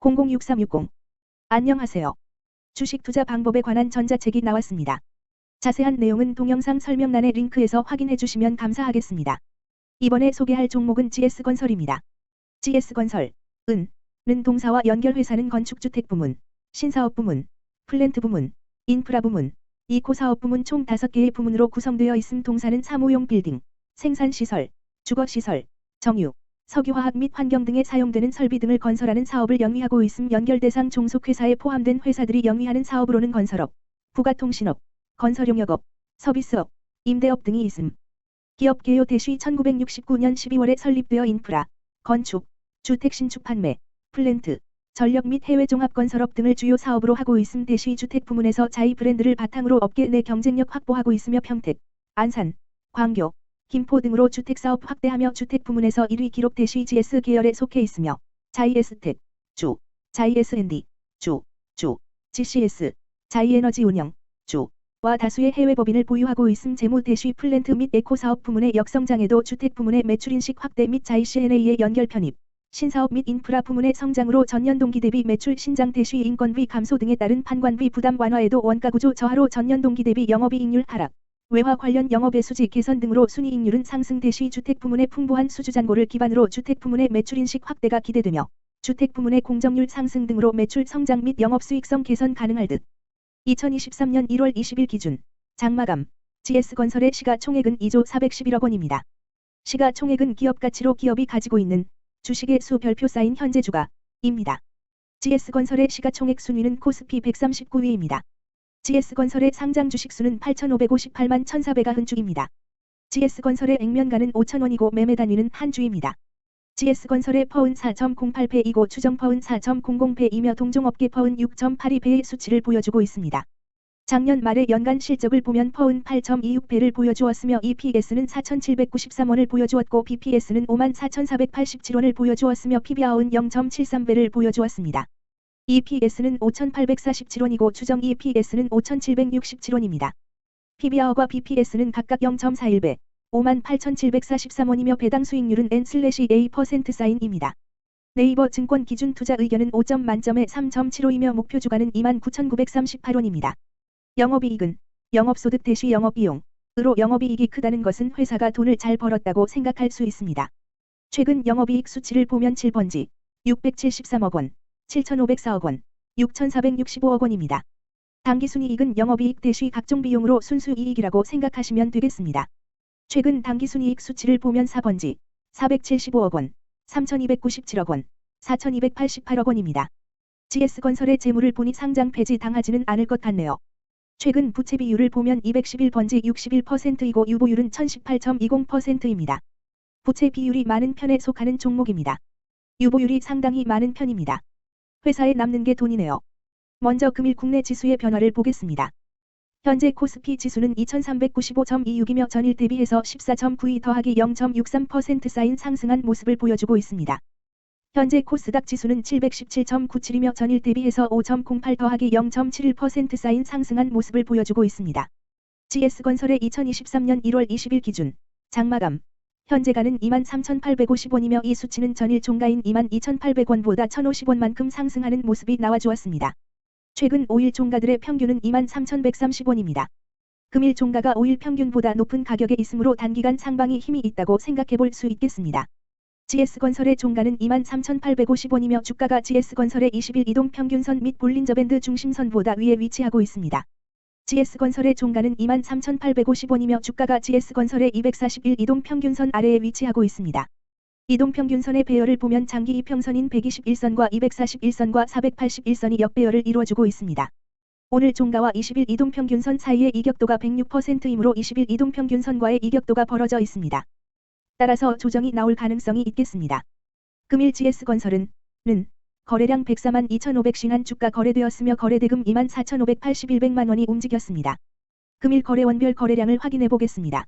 006360 안녕하세요. 주식 투자 방법에 관한 전자책이 나왔습니다. 자세한 내용은 동영상 설명란의 링크에서 확인해 주시면 감사하겠습니다. 이번에 소개할 종목은 GS건설입니다. GS건설, 은, 는 동사와 연결 회사는 건축주택 부문, 신사업 부문, 플랜트 부문, 인프라 부문, 이코사업 부문 총 5개의 부문으로 구성되어 있음 동사는 사무용 빌딩, 생산시설, 주거시설, 정유, 석유화학 및 환경 등에 사용되는 설비 등을 건설하는 사업을 영위하고 있음 연결 대상 종속회사에 포함된 회사들이 영위하는 사업으로는 건설업, 부가통신업, 건설용역업, 서비스업, 임대업 등이 있음. 기업 개요 대시 1969년 12월에 설립되어 인프라, 건축, 주택 신축 판매, 플랜트, 전력 및 해외 종합 건설업 등을 주요 사업으로 하고 있음 대시 주택 부문에서 자이 브랜드를 바탕으로 업계 내 경쟁력 확보하고 있으며 평택, 안산, 광교, 김포 등으로 주택사업 확대하며 주택 부문에서 1위 기록 대시 GS 계열에 속해 있으며 자이에스텍, 주, 자이에스앤디, 주, 주, GCS, 자이에너지 운영, 주, 와 다수의 해외 법인을 보유하고 있음 재무 대시 플랜트 및 에코 사업 부문의 역성장에도 주택 부문의 매출 인식 확대 및 자이 CNA의 연결 편입, 신사업 및 인프라 부문의 성장으로 전년 동기 대비 매출 신장 대시 인건비 감소 등에 따른 판관비 부담 완화에도 원가 구조 저하로 전년 동기 대비 영업이익률 하락, 외화 관련 영업의 수지 개선 등으로 순이익률은 상승 대시 주택 부문의 풍부한 수주 잔고를 기반으로 주택 부문의 매출 인식 확대가 기대되며 주택 부문의 공정률 상승 등으로 매출 성장 및 영업 수익성 개선 가능할 듯. 2023년 1월 20일 기준 장마감 GS건설의 시가총액은 2조 411억 원입니다. 시가총액은 기업 가치로 기업이 가지고 있는 주식의 수 별표 쌓인 현재 주가입니다. GS건설의 시가총액 순위는 코스피 139위입니다. GS건설의 상장 주식수는 8,558만 1,490주입니다. GS건설의 액면가는 5,000원이고 매매 단위는 한 주입니다. GS건설의 퍼은 4.08배이고 추정 퍼은 4.00배이며 동종업계 퍼은 6.82배의 수치를 보여주고 있습니다. 작년 말의 연간 실적을 보면 퍼은 8.26배를 보여주었으며 EPS는 4,793원을 보여주었고 BPS는 54,487원을 보여주었으며 PBR은 0.73배를 보여주었습니다. EPS는 5,847원이고 추정 EPS는 5,767원입니다. PBR과 BPS는 각각 0.41배, 58,743원이며 배당 수익률은 N/A% 사인입니다. 네이버 증권 기준 투자 의견은 5점 만점에 3.75이며 목표 주가는 29,938원입니다. 영업이익은 영업소득 대시 영업비용 으로 영업이익이 크다는 것은 회사가 돈을 잘 벌었다고 생각할 수 있습니다. 최근 영업이익 수치를 보면 7번지 673억 원, 7,504억 원, 6,465억 원입니다. 당기순이익은 영업이익 대시 각종 비용으로 순수이익이라고 생각하시면 되겠습니다. 최근 당기순이익 수치를 보면 4번지 475억 원, 3,297억 원, 4,288억 원입니다. GS건설의 재물을 보니 상장 폐지 당하지는 않을 것 같네요. 최근 부채 비율을 보면 211번지 61%이고 유보율은 1018.20%입니다. 부채 비율이 많은 편에 속하는 종목입니다. 유보율이 상당히 많은 편입니다. 회사에 남는 게 돈이네요. 먼저 금일 국내 지수의 변화를 보겠습니다. 현재 코스피 지수는 2395.26이며 전일 대비해서 14.92 더하기 0.63% 쌓인 상승한 모습을 보여주고 있습니다. 현재 코스닥 지수는 717.97이며 전일 대비해서 5.08 더하기 0.71% 쌓인 상승한 모습을 보여주고 있습니다. GS건설의 2023년 1월 20일 기준 장마감 현재가는 23,850원이며 이 수치는 전일 종가인 22,800원보다 1,050원만큼 상승하는 모습이 나와주었습니다. 최근 5일 종가들의 평균은 23,130원입니다. 금일 종가가 5일 평균보다 높은 가격에 있으므로 단기간 상방이 힘이 있다고 생각해 볼 수 있겠습니다. GS건설의 종가는 23,850원이며 주가가 GS건설의 20일 이동 평균선 및 볼린저밴드 중심선보다 위에 위치하고 있습니다. GS건설의 종가는 23,850원이며 주가가 GS건설의 241 이동 평균선 아래에 위치하고 있습니다. 이동 평균선의 배열을 보면 장기 이평선인 121선과 241선과 481선이 역배열을 이루어주고 있습니다. 오늘 종가와 20일 이동 평균선 사이의 이격도가 106%이므로 20일 이동 평균선과의 이격도가 벌어져 있습니다. 따라서 조정이 나올 가능성이 있겠습니다. 금일 GS건설은 는 거래량 104만 2,500싱한 주가 거래되었으며 거래대금 2만 4,581백만 원이 움직였습니다. 금일 거래원별 거래량을 확인해 보겠습니다.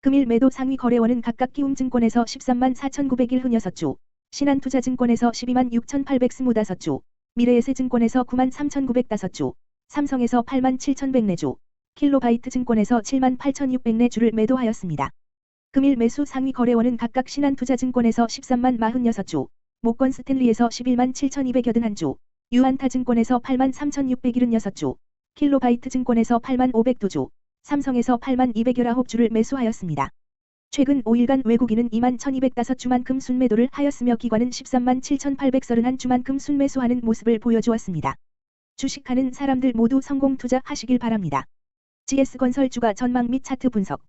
금일 매도 상위 거래원은 각각 키움증권에서 13만 4,901흔6주, 신한투자증권에서 12만 6,825주, 미래에셋증권에서 9만 3,905주, 삼성에서 8만 7,100내주, 킬로바이트증권에서 7만 8,600내주를 매도하였습니다. 금일 매수 상위 거래원은 각각 신한투자증권에서 13만 46주, 모건 스탠리에서 11만 7,281주, 유안타 증권에서 8만 3,676주, 킬로바이트 증권에서 8만 500도주, 삼성에서 8만 219주를 매수하였습니다. 최근 5일간 외국인은 2만 1,205주만큼 순매도를 하였으며 기관은 13만 7,831주만큼 순매수하는 모습을 보여주었습니다. 주식하는 사람들 모두 성공 투자하시길 바랍니다. GS건설 주가 전망 및 차트 분석